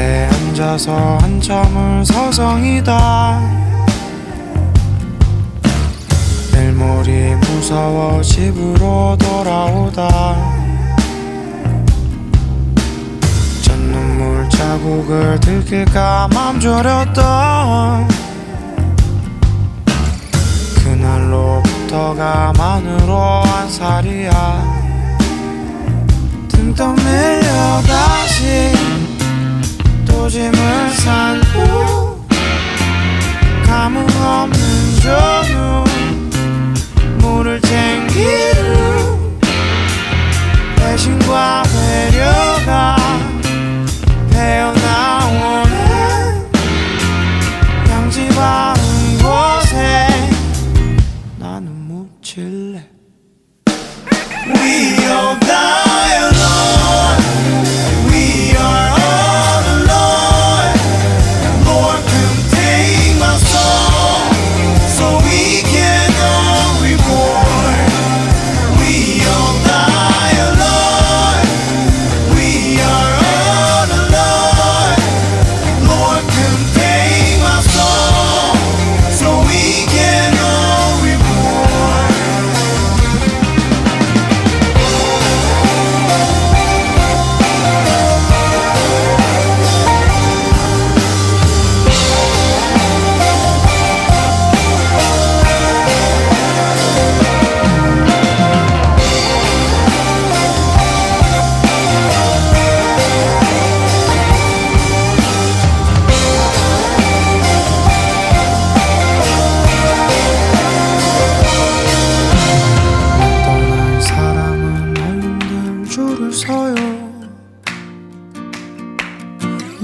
앉아서 한참을 서성이다. 내일모레 무서워 집으로 돌아오다. 전 눈물 자국을 들킬까 맘 졸였던 그날로부터가 만으로 한 살이야. 등 떠밀려 다시 또 짐을 산 후 감흥 없는 전후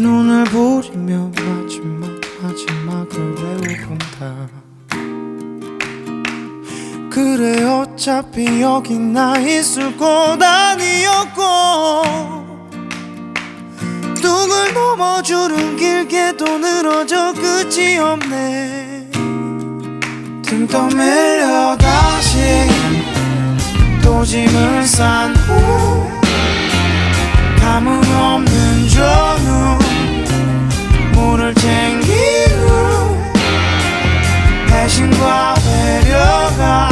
눈을 부리며 마지막 마지막을 외워본다. 그래 어차피 여기 나 있을 곳 아니었고 뚝을 넘어 줄은 길게도 늘어져 끝이 없네. 등 떠밀려 다시 또 짐을 싼 후 감흥 없는 전후 물을 챙기루 배신과 배려가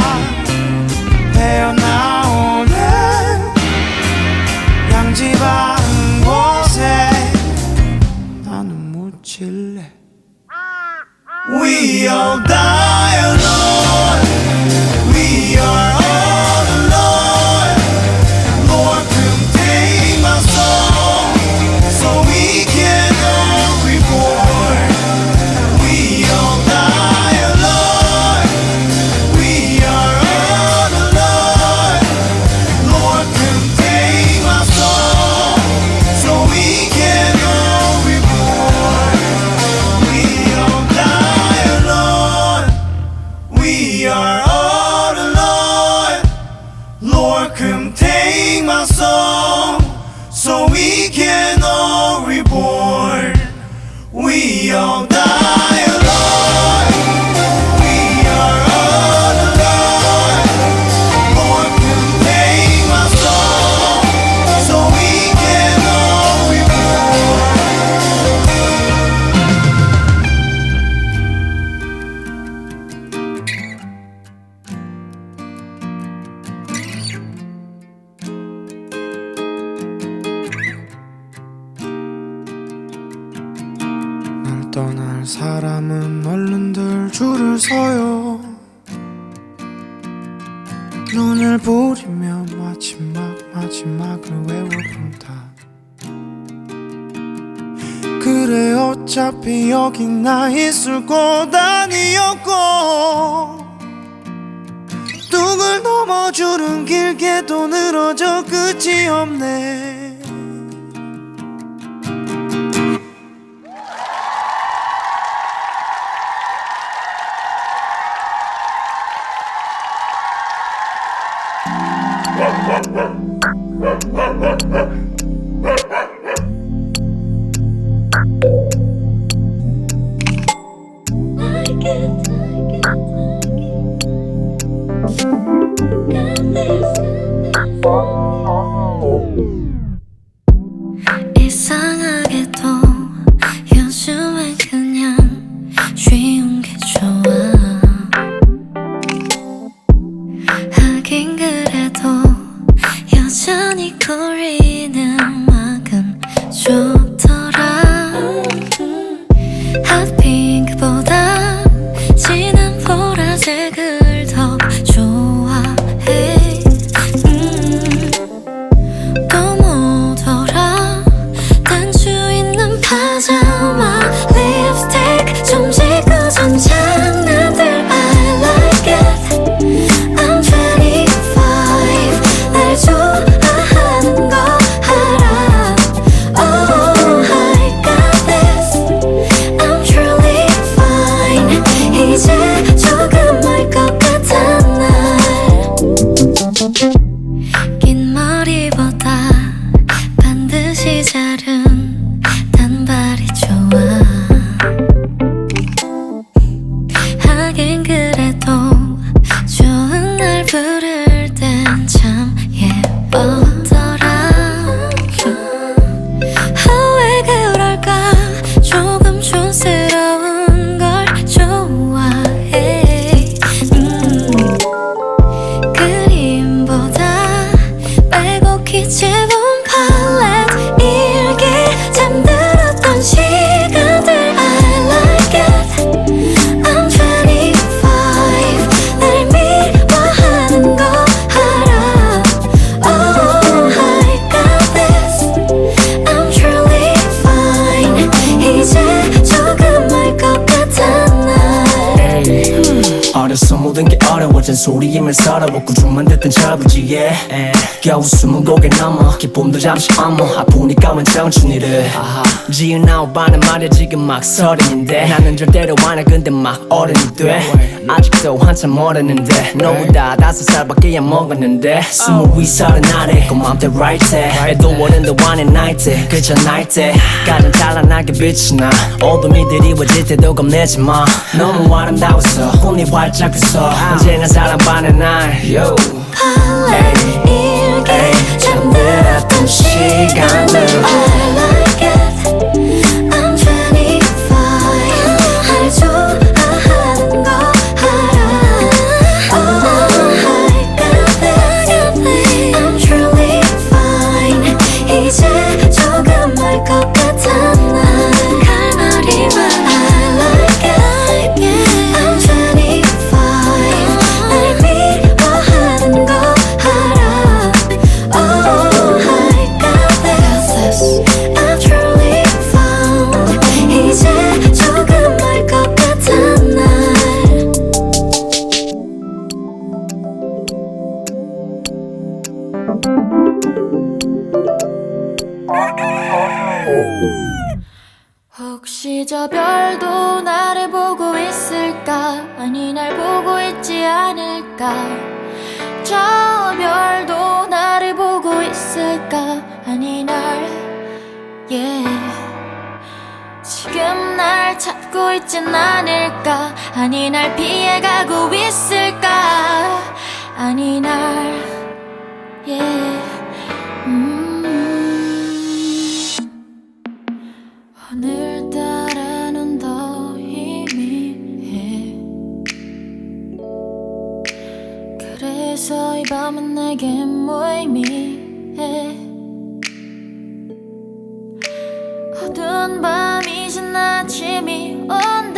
떠날 사람은 얼른들 줄을 서요. 눈을 부리며 마지막 마지막을 외워본다. 그래 어차피 여기 나 있을 곳 아니었고 뚝을 넘어 줄은 길게도 늘어져 끝이 없네 이상하게 게 어려워진 소리임을 살아보고 좀만 듣던 자부지에. 겨우 숨은 고개 넘어. 기쁨도 잠시 어머 아프니까 원 청춘이를. 지은 아홉 반은 말야 지금 막 서른인데. 나는 절대로 안해 근데 막 어른이 돼 아직도 한참 멀었는데. 너보다 다섯 살밖에 안 먹었는데. 스무 위 서른 아래 고맘때 right 때 해도 어른도 안해 night 때 그저 night 때 가장 찬란하게 빛이 나. 어둠이 드리워질 때도 겁내지 마. 너무 아름다웠어 꿈이 활짝 웃어 언제나 사랑받는 날 yo. 팔레트 일기 잠들었던 시간들 I 혹시 저 별도 나를 보고 있을까? 아니 날 보고 있지 않을까? 저 별도 나를 보고 있을까? 아니 날 yeah. 지금 날 찾고 있진 않을까? 아니 날 피해가고 있을까? 아니 날 yeah. 밤은 내겐 무의미해. 어두운 밤이 지나 아침이 온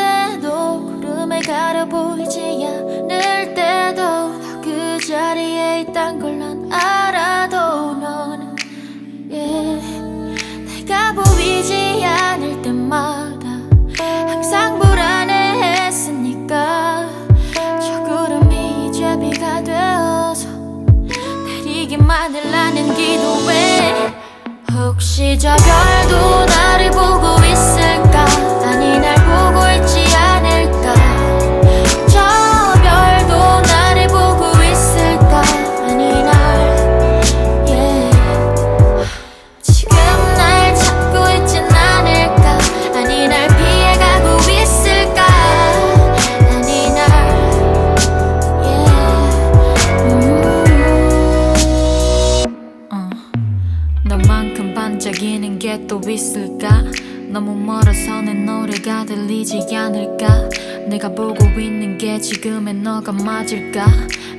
반짝이는 게 또 있을까? 너무 멀어서 내 노래가 들리지 않을까? 내가 보고 있는 게 지금의 너가 맞을까?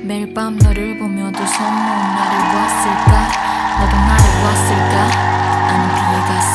매일 밤 너를 보며 두 손 모은 나를 보았을까? 너도 나를 보았을까